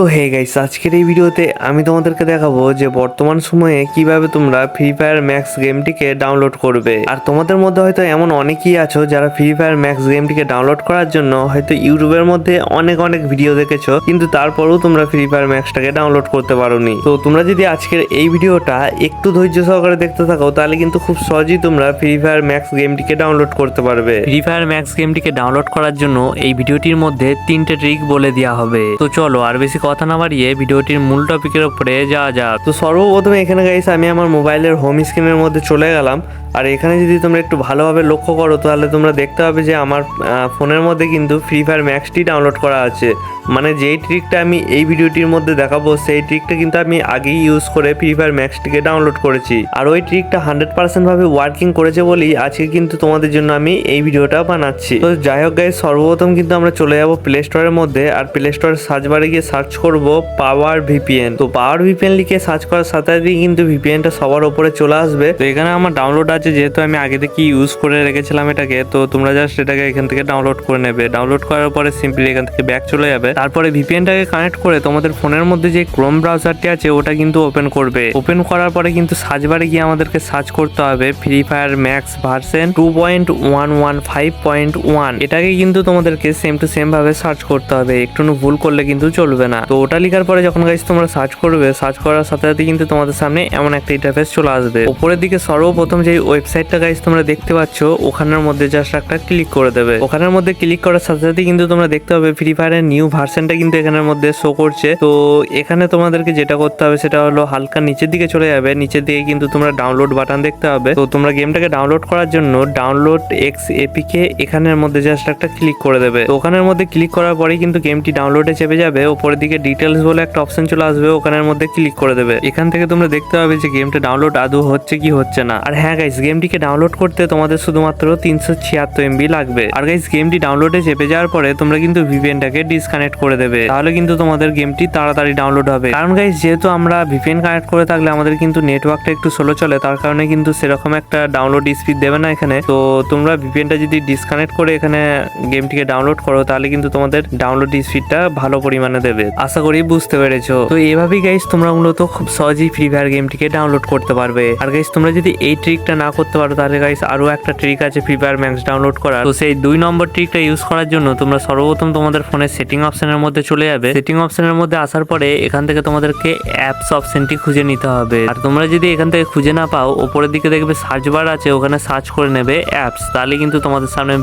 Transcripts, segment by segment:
তো hey guys আজকের এই ভিডিওতে আমি তোমাদেরকে দেখাবো যে বর্তমান সময়ে কীভাবে তোমরা ফ্রি ফায়ার ম্যাক্স গেমটিকে ডাউনলোড করবে। আর তোমাদের মধ্যে হয়তো এমন অনেকেই আছো যারা ফ্রি ফায়ার ম্যাক্স গেমটিকে ডাউনলোড করার জন্য হয়তো ইউটিউবের মধ্যে অনেক অনেক ভিডিও দেখেছ, কিন্তু তারপরেও তোমরা ফ্রি ফায়ার ম্যাক্সটাকে ডাউনলোড করতে পারোনি। তো তোমরা যদি আজকের এই ভিডিওটা একটু ধৈর্য সহকারে দেখতে থাকো, তাহলে কিন্তু খুব সহজেই তোমরা ফ্রি ফায়ার ম্যাক্স গেমটিকে ডাউনলোড করতে পারবে। ফ্রি ফায়ার ম্যাক্স গেমটিকে ডাউনলোড করার জন্য এই ভিডিওটির মধ্যে তিনটে ট্রিক বলে দেওয়া হবে। তো চলো, আর বেশি কথা না বাড়িয়ে ভিডিওটির মূল টপিকের উপরে যাওয়া যাক তো সর্বপ্রথমে এখানে গাইস আমি আমার মোবাইলের হোম স্ক্রিনের মধ্যে চলে গেলাম। আর এখানে যদি তোমরা একটু ভালোভাবে লক্ষ্য করো, তাহলে তোমরা দেখতে পাবে যে আমার ফোনের মধ্যে কিন্তু ফ্রি ফায়ার ম্যাক্সটি ডাউনলোড করা আছে। মানে যেই ট্রিকটা আমি এই ভিডিওটির মধ্যে দেখাবো, সেই ট্রিকটা কিন্তু আমি আগেই ইউজ করে ফ্রি ফায়ার ম্যাক্সটিকে ডাউনলোড করেছি। আর ওই ট্রিকটা হান্ড্রেড পার্সেন্ট ভাবে ওয়ার্কিং করেছে বলেই আজকে কিন্তু তোমাদের জন্য আমি এই ভিডিওটা বানাচ্ছি। তো যাই হোক গাইজ সর্বপ্রথম কিন্তু আমরা চলে যাব প্লে স্টোরের মধ্যে। আর প্লে স্টোরের সার্চ বারে গিয়ে সার্চ করব পাওয়ার ভিপিএন তো পাওয়ার ভিপিএন লিখে সার্চ করার সাথে সাথেই কিন্তু ভিপিএনটা সবার উপরে চলে আসবে। তো এখানে আমার ডাউনলোড আছে, যেহেতু আমি আগে থেকে ইউজ করে রেখেছিলাম এটাকে, তো তোমরা জাস্ট এটাকে এখান থেকে ডাউনলোড করে নেবে। ডাউনলোড করার পরে সিম্পলি এখান থেকে ব্যাক চলে যাবে। তারপরে ভিপিএনটাকে কানেক্ট করে তোমাদের ফোনের মধ্যে যে ক্রোম ব্রাউজারটি আছে, ওটা কিন্তু ওপেন করবে। ওপেন করার পরে কিন্তু সার্চ বারে গিয়ে আমাদেরকে সার্চ করতে হবে free fire max version two point one one five point one এটাকে কিন্তু তোমাদেরকে সেম টু সেম ভাবে সার্চ করতে হবে। একটু ভুল করলে কিন্তু চলবে না। তো ওটা লেখার পরে যখন গাইজ তোমরা সার্চ করবে সার্চ করার সাথে সাথে কিন্তু তোমাদের সামনে এমন একটা ইন্টারফেস চলে আসবে। উপরের দিকে সর্বপ্রথম যে ওয়েবসাইটটা গাইজ তোমরা দেখতে পাচ্ছ, ওখানের মধ্যে জাস্ট একটা ক্লিক করে দেবে। ওখানের মধ্যে ক্লিক করার সাথে সাথে কিন্তু তোমরা দেখতে পাবে ফ্রি ফায়ারের নিউ ভার্সনটা কিন্তু এখানের মধ্যে শো করছে। তো এখানে তোমাদেরকে যেটা করতে হবে, সেটা হলো হালকা নিচের দিকে চলে যাবে। নিচের দিকে কিন্তু তোমরা ডাউনলোড বাটন দেখতে হবে তো তোমরা গেমটাকে ডাউনলোড করার জন্য ডাউনলোড এক্স এপিকে এখানের মধ্যে জাস্ট একটা ক্লিক করে দেবে। তো ওখানের মধ্যে ক্লিক করার পরেই কিন্তু গেমটি ডাউনলোডে চেপে যাবে। উপরের দিকে ডিটেলস বলে একটা অপশন চলে আসবে, ওখানের মধ্যে ক্লিক করে দেবে। এখান থেকে তোমরা দেখতে পাবে যে গেমটা ডাউনলোড আদৌ হচ্ছে কি হচ্ছে না। আর হ্যাঁ গাইস গেমটিকে ডাউনলোড করতে তোমাদের শুধুমাত্র তিনশো ছিয়াত্তর এমবি লাগবে। আর গাইস গেমটি ডাউনলোডে চেপে যাওয়ার পরে তোমরা কিন্তু ভিপিএনটাকে ডিসকানেক্ট করে দেবে। তাহলে কিন্তু তোমাদের গেমটি তাড়াতাড়ি ডাউনলোড হবে। কারণ গাইস যেহেতু আমরা ভিপিএন কানেক্ট করে থাকলে আমাদের কিন্তু নেটওয়ার্কটা একটু স্লো চলে, তার কারণে কিন্তু সেরকম একটা ডাউনলোড স্পিড দেবে না এখানে। তো তোমরা ভিপিএনটা যদি ডিসকানেক্ট করে এখানে গেমটিকে ডাউনলোড করো, তাহলে কিন্তু তোমাদের ডাউনলোড স্পিডটা ভালো পরিমাণে দেবে। আশা করি বুঝতে পেরেছ। তো এভাবেই গাইস তোমরা মূলত খুব সহজেই ফ্রি ফায়ার গেমটিকে ডাউনলোড করতে পারবে। আর গাইস তোমরা যদি এই ট্রিকটা না করতে পারো তাহলে গাইস আরও একটা ট্রিক আছে ফ্রি ফায়ার ম্যাক্স ডাউনলোড করার। তো সেই দুই নম্বর ট্রিকটা ইউজ করার জন্য তোমরা সর্বপ্রথম তোমাদের ফোনের সেটিং অপশনের মধ্যে চলে যাবে। সেটিং অপশনের মধ্যে আসার পরে এখান থেকে তোমাদেরকে অ্যাপস অপশনটি খুঁজে নিতে হবে। আর তোমরা যদি এখান থেকে খুঁজে না পাও, ওপরের দিকে দেখবে সার্চ বার আছে, ওখানে সার্চ করে নেবে অ্যাপস তাহলে কিন্তু তোমাদের সামনে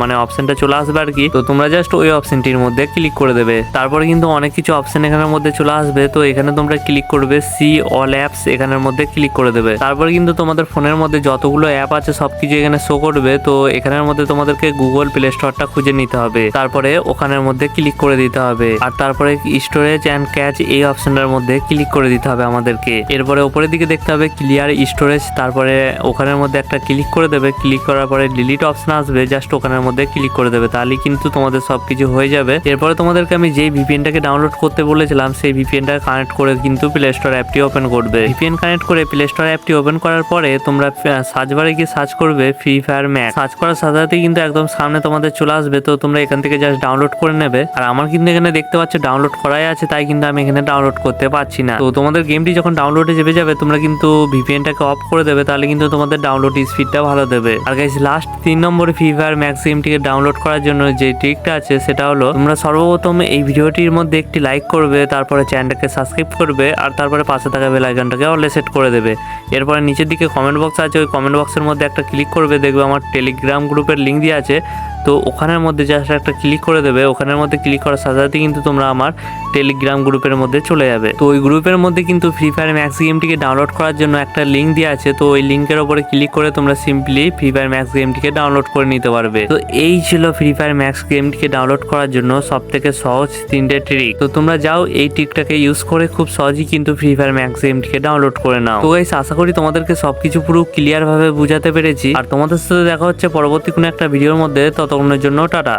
মানে অপশনটা চলে আসবে আর কি। তো তোমরা জাস্ট ওই অপশনটির মধ্যে ক্লিক করে দেবে। তারপরে কিন্তু অনেক কিছু অপশন এখানের মধ্যে চলে আসবে। তো এখানে তোমরা ক্লিক করবে সি অল অ্যাপস এখানের মধ্যে ক্লিক করে দেবে। তারপরে কিন্তু তোমাদের ফোনের মধ্যে যতগুলো অ্যাপ আছে সবকিছু এখানে শো করবে, তো এখানের মধ্যে তোমাদেরকে গুগল প্লে স্টোরটা খুঁজে নিতে হবে। তারপরে ওখানের মধ্যে ক্লিক করে দিতে হবে। আর তারপরে স্টোরেজ অ্যান্ড ক্যাচ এই অপশনটার মধ্যে ক্লিক করে দিতে হবে আমাদেরকে। এরপরে উপরের দিকে দেখতে হবে ক্লিয়ার স্টোরেজ তারপরে ওখানের মধ্যে একটা ক্লিক করে দেবে। ক্লিক করার পরে ডিলিট অপশন আসবে জাস্ট ওখানের মধ্যে ক্লিক করে দেবে। তাহলে কিন্তু তোমাদের সব কিছু হয়ে যাবে। এরপরে তোমাদেরকে আমি যেই ভিপিএনটাকে ডাউনলোড করতে বলেছিলাম, সেই ভিপিএনটা কানেক্ট করে কিন্তু প্লে স্টোর অ্যাপটি ওপেন করবে। ভিপিএন কানেক্ট করে প্লে স্টোর অ্যাপটি ওপেন করার পরে তোমরা সার্চ বারে গিয়ে সার্চ করবে ফ্রি ফায়ার ম্যাক্স সার্চ করার সাথে সাথে কিন্তু একদম সামনে তোমাদের চলে আসবে, তো তোমরা এখান থেকে জাস্ট ডাউনলোড করে নেবে। আর আমার কিন্তু এখানে দেখতে পাচ্ছ ডাউনলোড করাই আছে, তাই কিন্তু আমি এখানে ডাউনলোড করতে পারছি না। তো তোমাদের গেমটি যখন ডাউনলোডে চেপে যাবে তোমরা কিন্তু ভিপিএনটাকে অফ করে দেবে, তাহলে কিন্তু তোমাদের ডাউনলোড স্পিডটা ভালো দেবে। আর গাইস লাস্ট তিন নম্বরে ফ্রি ফায়ার ম্যাক্স গেমটিকে ডাউনলোড করার জন্য যে ট্রিকটা আছে, সেটা হলো তোমরা সর্বপ্রথম এই ভিডিওটির মধ্যে একটি লাইক করবে, তারপরে চ্যানেলটাকে সাবস্ক্রাইব করবে, আর তারপরে পাশে থাকা বেল আইকনটাকে অলে সেট করে দেবে। এরপরে নিচের দিকে কমেন্ট বক্স আছে ওই কমেন্ট বক্সের মধ্যে একটা ক্লিক করবে দেখবে আমার টেলিগ্রাম গ্রুপের লিঙ্ক দিয়ে আছে। তো ওখানের মধ্যে জাস্ট একটা ক্লিক করে দেবে। ওখানের মধ্যে ক্লিক করার সাথে সাথে কিন্তু তোমরা আমার টেলিগ্রাম গ্রুপের মধ্যে চলে যাবে। তো ওই গ্রুপের মধ্যে কিন্তু ফ্রি ফায়ার ম্যাক্স গেমটিকে ডাউনলোড করার জন্য একটা লিঙ্ক দেওয়া আছে। তো ওই লিঙ্কের ওপরে ক্লিক করে তোমরা সিম্পলি ফ্রি ফায়ার ম্যাক্স গেমটিকে ডাউনলোড করে নিতে পারবে। তো এই ছিল ফ্রি ফায়ার ম্যাক্স গেমটিকে ডাউনলোড করার জন্য সব থেকে সহজ তিনটে ট্রিক তো তোমরা যাও, এই ট্রিকটাকে ইউজ করে খুব সহজেই কিন্তু ফ্রি ফায়ার ম্যাক্স গেমটিকে ডাউনলোড করে নাও। তো গাইস আশা করি তোমাদেরকে সবকিছু পুরো ক্লিয়ার ভাবে বুঝাতে পেরেছি। আর তোমাদের সাথে দেখা হচ্ছে পরবর্তী কোনো একটা ভিডিওর মধ্যে। ততক্ষণের জন্য টাটা।